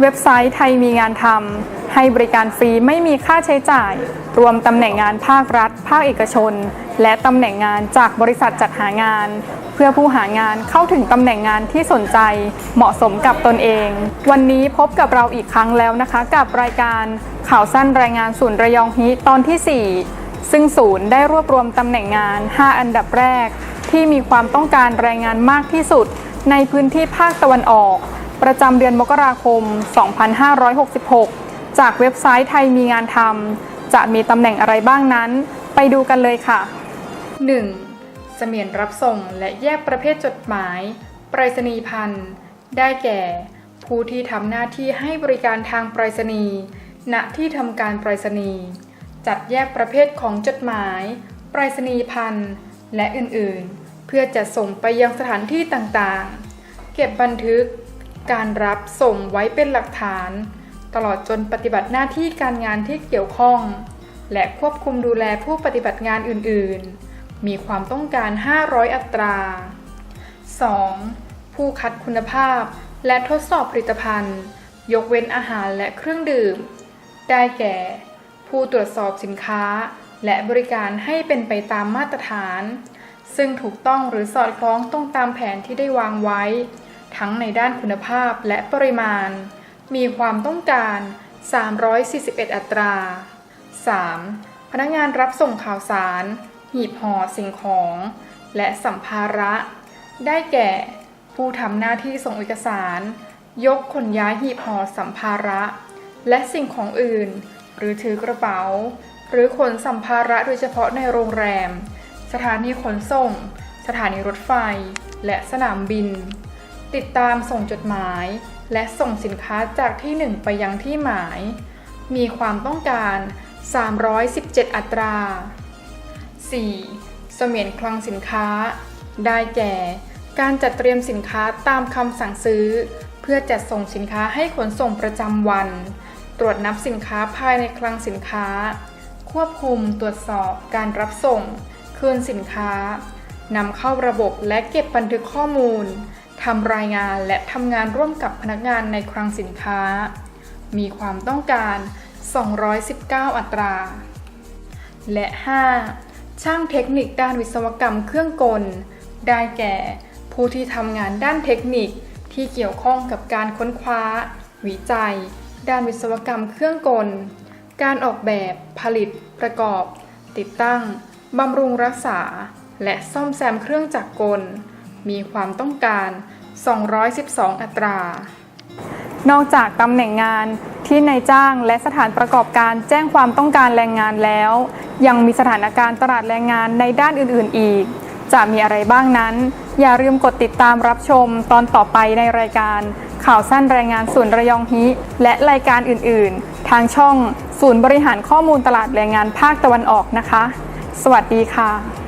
เว็บไซต์ไทยมีงานทำให้บริการฟรีไม่มีค่าใช้จ่าย รวมตำแหน่งงานภาครัฐ ภาคเอกชน และตำแหน่งงานจากบริษัทจัดหางาน เพื่อผู้หางานเข้าถึงตำแหน่งงานที่สนใจ เหมาะสมกับตนเอง วันนี้พบกับเราอีกครั้งแล้วนะคะ กับรายการข่าวสั้นรายงานศูนย์ระยองฮิตอนที่ 4 ซึ่งศูนย์ได้รวบรวมตำแหน่งงาน 5 อันดับแรก ที่มีความต้องการแรงงานมากที่สุด ในพื้นที่ภาคตะวันออก ประจำเดือนมกราคม 2566 จากเว็บไซต์ไทยมีงานทำจะมีตำแหน่งอะไรบ้างนั้น ไปดูกันเลยค่ะ 1. เสมียนรับส่งและแยกประเภทจดหมาย ไปรษณีย์พันธ์ได้แก่ ผู้ที่ทำหน้าที่ให้บริการทางไปรษณีย์ณที่ทำการไปรษณีย์จัดแยกประเภทของจดหมาย ไปรษณีย์พันธ์และอื่นๆ เพื่อจะส่งไปยังสถานที่ต่างๆ เก็บบันทึก การรับส่งไว้เป็นหลักฐาน ตลอดจนปฏิบัติหน้าที่การงานที่เกี่ยวข้อง และควบคุมดูแลผู้ปฏิบัติงานอื่น ๆ มีความต้องการ 500 อัตรา 2. ผู้คัดคุณภาพ และทดสอบผลิตภัณฑ์ ยกเว้นอาหารและเครื่องดื่ม ได้แก่ ผู้ตรวจสอบสินค้า และบริการให้เป็นไปตามมาตรฐาน ซึ่งถูกต้องหรือสอดคล้องตรงตามแผนที่ได้วางไว้ ทั้งในด้านคุณภาพและปริมาณ มีความต้องการ 341 อัตรา 3. พนักงานรับส่งข่าวสาร หีบห่อสิ่งของ และสัมภาระ ได้แก่ ผู้ทำหน้าที่ส่งเอกสาร ยกขนย้ายหีบห่อสัมภาระ และสิ่งของอื่น หรือถือกระเป๋า หรือขนสัมภาระโดยเฉพาะในโรงแรม สถานีขนส่ง สถานีรถไฟ และสนามบิน ติดตามส่งจดหมาย และส่งสินค้าจากที่หนึ่งไปยังที่หมาย มีความต้องการ 317 อัตรา 4. เสมียนคลังสินค้า ได้แก่ การจัดเตรียมสินค้าตามคำสั่งซื้อ เพื่อจัดส่งสินค้าให้ขนส่งประจำวัน ตรวจนับสินค้าภายในคลังสินค้า ควบคุมตรวจสอบการรับส่ง คืนสินค้านำเข้าระบบและเก็บบันทึกข้อมูล ทำรายงานและทำงานร่วมกับพนักงานในคลังสินค้า มีความต้องการ 219 อัตรา และ 5. ช่างเทคนิคด้านวิศวกรรมเครื่องกล ได้แก่ ผู้ที่ทำงานด้านเทคนิคที่เกี่ยวข้องกับการค้นคว้า วิจัย ด้านวิศวกรรมเครื่องกล การออกแบบ ผลิต ประกอบ ติดตั้ง บำรุงรักษา และซ่อมแซมเครื่องจักรกล มีความต้องการ 212 อัตรา นอกจากตำแหน่งงานที่นายจ้างและสถานประกอบการแจ้งความต้องการแรงงานแล้ว ยังมีสถานการณ์ตลาดแรงงานในด้านอื่น ๆ อีก จะมีอะไรบ้างนั้น อย่าลืมกดติดตามรับชมตอนต่อไปในรายการ ข่าวสั้นแรายงานศูนระยองฮิและรายการอื่น ๆ ทางช่อง ศูนย์บริหารข้อมูลตลาดแรงงานภาคตะวันออกนะคะ สวัสดีค่ะ